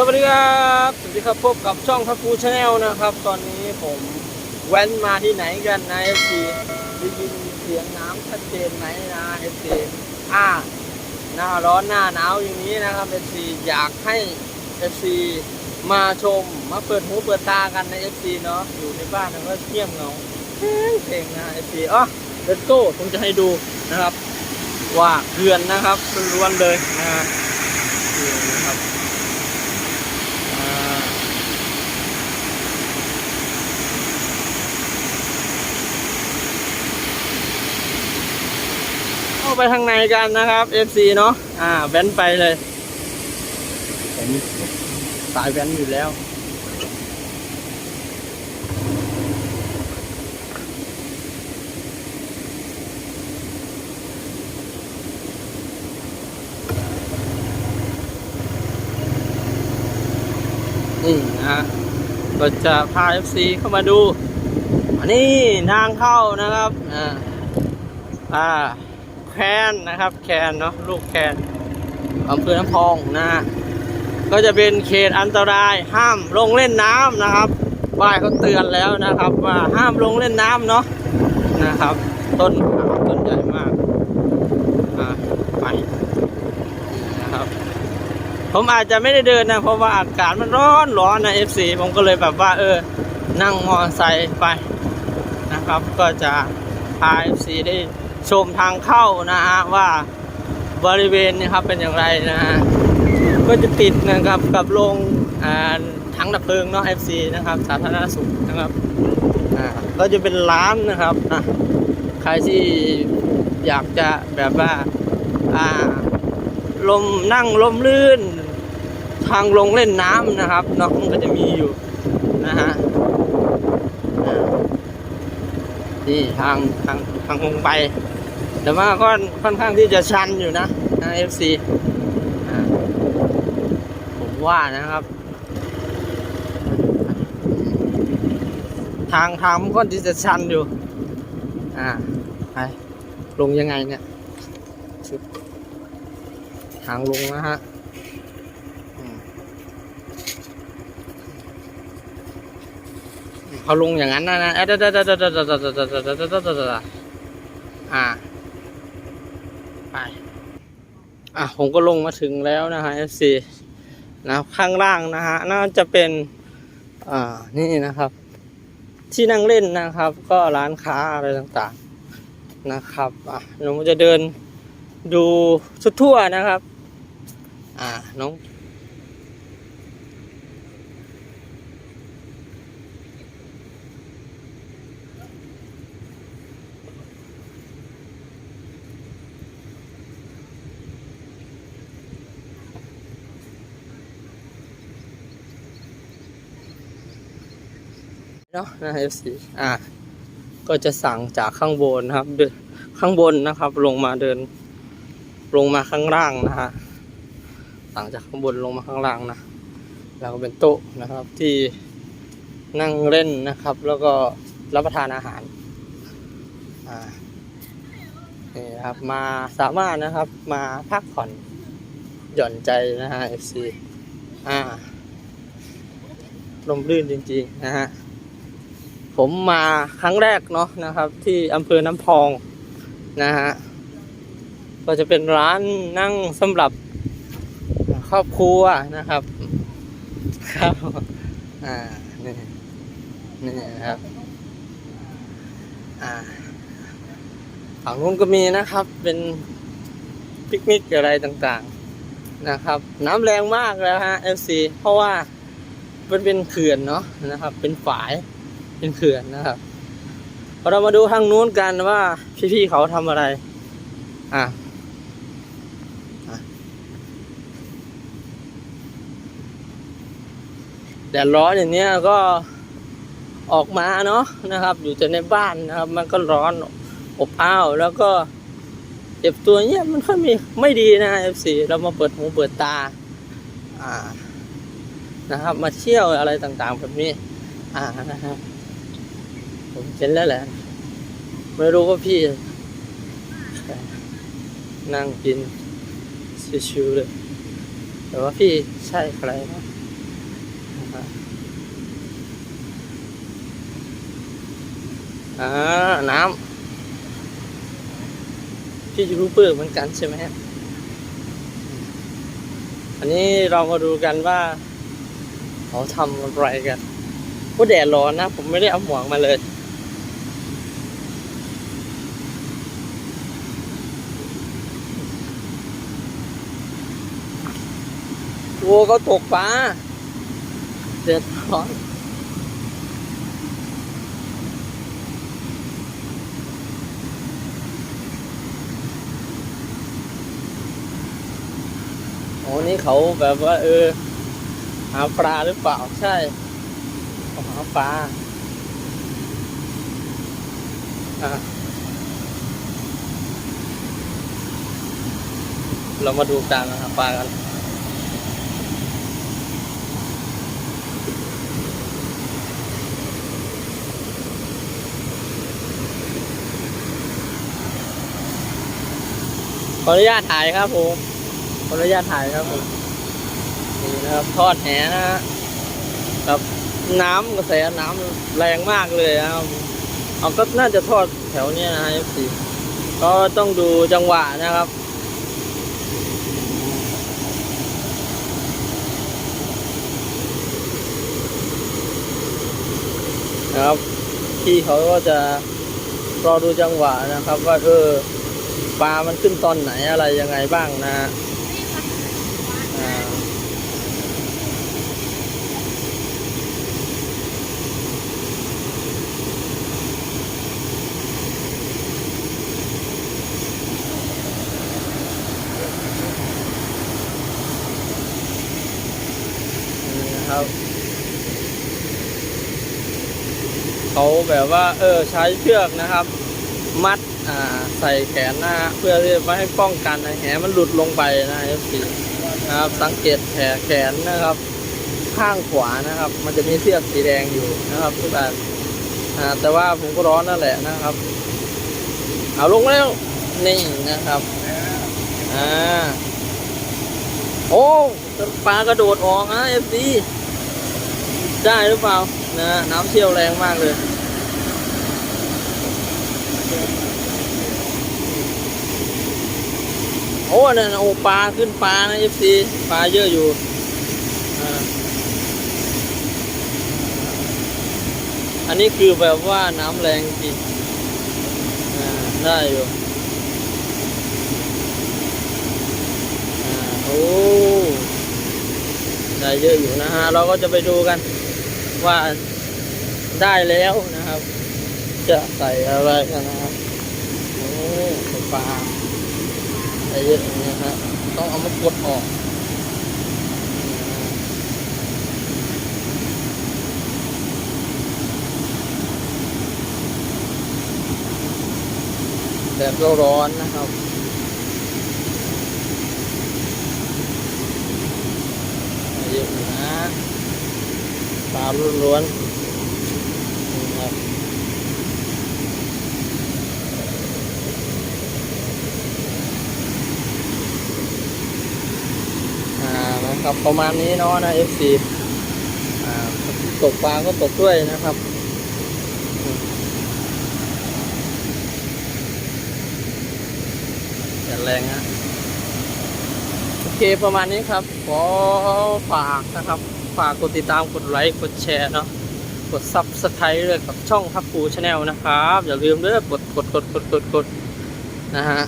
สวัสดีครับ สวัสดีครับพบกับช่องพักฟูชาแนลนะครับ ตอนนี้ผมแว้นมาที่ไหนกันนะเอฟซีได้ยินเสียงน้ำชัดเจนไหมนะเอฟซีอ่าหน้าร้อนหน้าหนาวอย่างนี้นะครับเอฟซีอยากให้เอฟซีมาชมมาเปิดหูเปิดตากันในเอฟซีเนาะอยู่ในบ้านมันก็เงียบเหงาเพลงนะเอฟซีอ๋อเดนโก้ผมจะให้ดูนะครับ ว่าเขื่อนนะครับล้วนเลยนะฮะเขื่อนนะครับ อ่าเข้า ไปทางในกันนะครับ FC เนาะอ่าแว้นไปเลยผมสายแว้นอยู่แล้วนี่นะฮะก็จะพา FC เข้ามาดู อันนี้ทางเข้านะครับ อ่า อ่าแคนนะครับ แคนเนาะลูกแคนอำเภอน้ำพองนะฮะก็จะเป็นเขตอันตรายห้ามลงเล่นน้ำนะครับป้ายเขาเตือนแล้วนะครับ ว่าห้ามลงเล่นน้ำเนาะนะครับ ต้นขาวต้นใหญ่มากอ่าไปนะครับ ผมอาจจะไม่ได้เดินนะ เพราะว่าอากาศมันร้อนร้อนนะ FC ผมก็เลยแบบว่า เออ นั่งมอเตอร์ไซค์ไปนะครับ ก็จะ พา FC ได้ชมทางเข้านะฮะว่าบริเวณนี้ครับเป็นอย่างไรนะฮะก็จะติดนะครับกับโรงอ่าถังดับเพลิงเนาะ FC นะครับสาธารณสุขนะครับก็จะเป็นร้านนะครับใครที่อยากจะแบบว่าอ่าลมนั่งลมลื่น ทางลงเล่นน้ำนะครับเนาะมันก็จะมีอยู่นะฮะอ่า นี่ทางทางทางลงไป แต่ว่าก็ค่อนข้างที่จะชันอยู่นะเอฟซีผมว่านะครับ ทางทางมันก็ที่จะชันอยู่ อ่าไปลงยังไงเนี่ยทางลงนะฮะ เอาลงอย่างนั้นนะนะเอ๊ะเาไปอะผมก็ลงมาถึงแล้วนะฮะ FC นะข้างล่างนะฮะน่าจะเป็นอ่านี่นะครับ ที่นั่งเล่นนะครับ ก็ร้านค้าอะไรต่างๆนะครับอะน้องจะเดินดูทั่วๆนะครับ อ่าน้อง เนาะนะเอฟซีอ่าก็จะสั่งจากข้างบนนะครับเดินข้างบนนะครับ ลงมาเดิน ลงมาข้างล่างนะฮะสั่งจากข้างบนลงมาข้างล่างนะแล้วก็เป็นโต๊ะนะครับที่นั่งเล่นนะครับ แล้วก็รับประทานอาหารอ่านี่ครับมาสามารถนะครับมาพักผ่อนหย่อนใจนะฮะ FC อ่าลมรื่นจริงๆนะฮะ ผมมาครั้งแรกเนาะนะครับ ที่อำเภอน้ำพองนะฮะก็จะเป็นร้านนั่งสำหรับครอบครัวนะครับ ครับอ่านี่นี่นะครับอ่าฝั่งนู้นก็มีนะครับ เป็นปิกนิกอะไรต่างๆนะครับ น้ำแรงมากแล้วฮะ FC เพราะว่ามันเป็นเขื่อนเนาะนะครับ เป็นฝาย เป็นเขื่อนนะครับเรามาดูทางนู้นกันว่าพี่ๆเขาทำอะไร อะแดดร้อนอย่างเนี้ยก็ออกมาเนาะนะครับ อยู่แต่ในบ้านนะครับ มันก็ร้อนอบอ้าวแล้วก็เจ็บตัวเนี้ยมันค่อยมีไม่ดีนะเอฟซีเรามาเปิดหูเปิดตา อ่านะครับ มาเที่ยวอะไรต่างๆแบบนี้ อ่านะครับ ผมเห็นแล้วแหละ ไม่รู้ว่าพี่ นั่งกินชิวๆเลย แต่ว่าพี่ใช่ใครนะอ่าน้ำพี่ยูทูบเบอร์เหมือนกันใช่ไหมฮะอันนี้เรามาดูกันว่า เขาทำอะไรกันผู้แดดร้อนนะ ผมไม่ได้เอาหมวกมาเลย โว้ก็ตกปลาเดือดร้อนโอ้นี่เขาแบบว่า เออ หาปลาหรือเปล่าใช่เขาหาปลาอะเรามาดูการหาปลากัน ออนุญาตถ่ายครับผมขออนุญาตถ่ายครับผมนี่นะครับทอดแหนะฮะกับน้ำกระแสน้ำแรงมากเลยนะครับเอาก็น่าจะทอดแถวเนี้ยนะฮะ FC ก็ต้องดูจังหวะนะครับนะครับพี่เขาก็จะรอดูจังหวะนะครับ ว่าเออ ปลามันขึ้นตอนไหนอะไรยังไงบ้างนะครับเขาแบบว่า เออ ใช้เชือกนะครับ มัด ใส่แขนหนะฮะเพื่อที่ไม่ให้ป้องกันแหมันหลุดลงไปนะเอฟซีนะครับสังเกตแผลแขนนะครับ ข้างขวานะครับ มันจะมีเชือกสีแดงอยู่นะครับทุกท่านแต่ว่าผมก็ร้อนนั่นแหละนะครับ เอาลงแล้ว นี่นะครับอ่าโอ้ปลากระโดดออกนะเอฟซีได้หรือเปล่านะน้ำเชี่ยวแรงมากเลย โอ้นั่นน่ะโอ้ปลาขึ้นปลานะเอฟซีปลาเยอะอยู่ออันนี้คือแบบว่าน้ำแรงจริงได้อยู่อ่าโอ้ได้เยอะอยู่นะฮะ เราก็จะไปดูกันว่าได้แล้วนะครับ จะใส่อะไรกันนะครับ โอ้ปลา ได้เยอย่างนี้ยฮะต้องเอามากดออกแบบร้อนนะครับเยอะนะปลาล้วนๆนี่ครับ อ่า นะครับ ประมาณนี้เนาะนะ FC ตกปลาก็ตกด้วยนะครับแรงนะโอเคประมาณนี้ครับ ขอฝากนะครับ ฝากกดติดตามกดไลค์กดแชร์เนาะกดซับสไครต์ด้วยกับช่องทับปูชาแนลนะครับ อย่าลืมด้อกดกดกดกดกดกดนะฮะ